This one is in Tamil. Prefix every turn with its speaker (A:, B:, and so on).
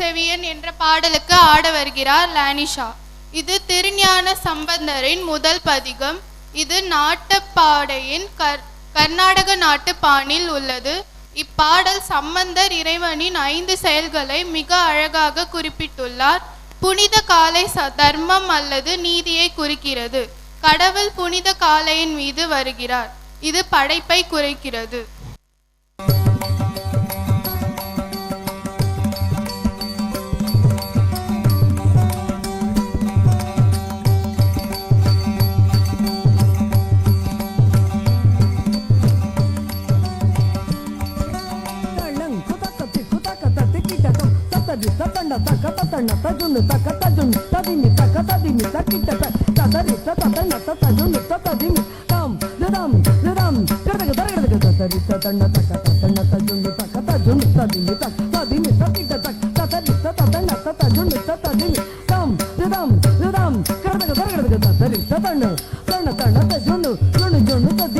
A: செவியன் என்ற பாடலுக்கு ஆட வருகிறார் லானிஷா. இது திருஞான சம்பந்தரின் முதல் பதிகம். இது நாட்டுப்பாடையின் கர் கர்நாடக நாட்டு பாணில் உள்ளது. இப்பாடல் சம்பந்தர் இறைவனின் ஐந்து செயல்களை மிக அழகாக குறிப்பிட்டுள்ளார். புனித காலை ச- தர்மம் அல்லது நீதியை குறிக்கிறது. கடவுள் புனித காளையின் மீது வருகிறார். இது படைப்பை குறைக்கிறது.
B: తన తక తన తజును తక తజును తదిని తక తదిని తకిట తదరి తన తజును తదిని తాం జదాం జదాం జరగ జరగ తదరి తన తక తన తజును తక తజును తదిని తక తదిని తకిట తక తదరి తన తజును తదిని తాం జదాం జదాం జరగ జరగ తదరి తన తన తన తజును జును తదిని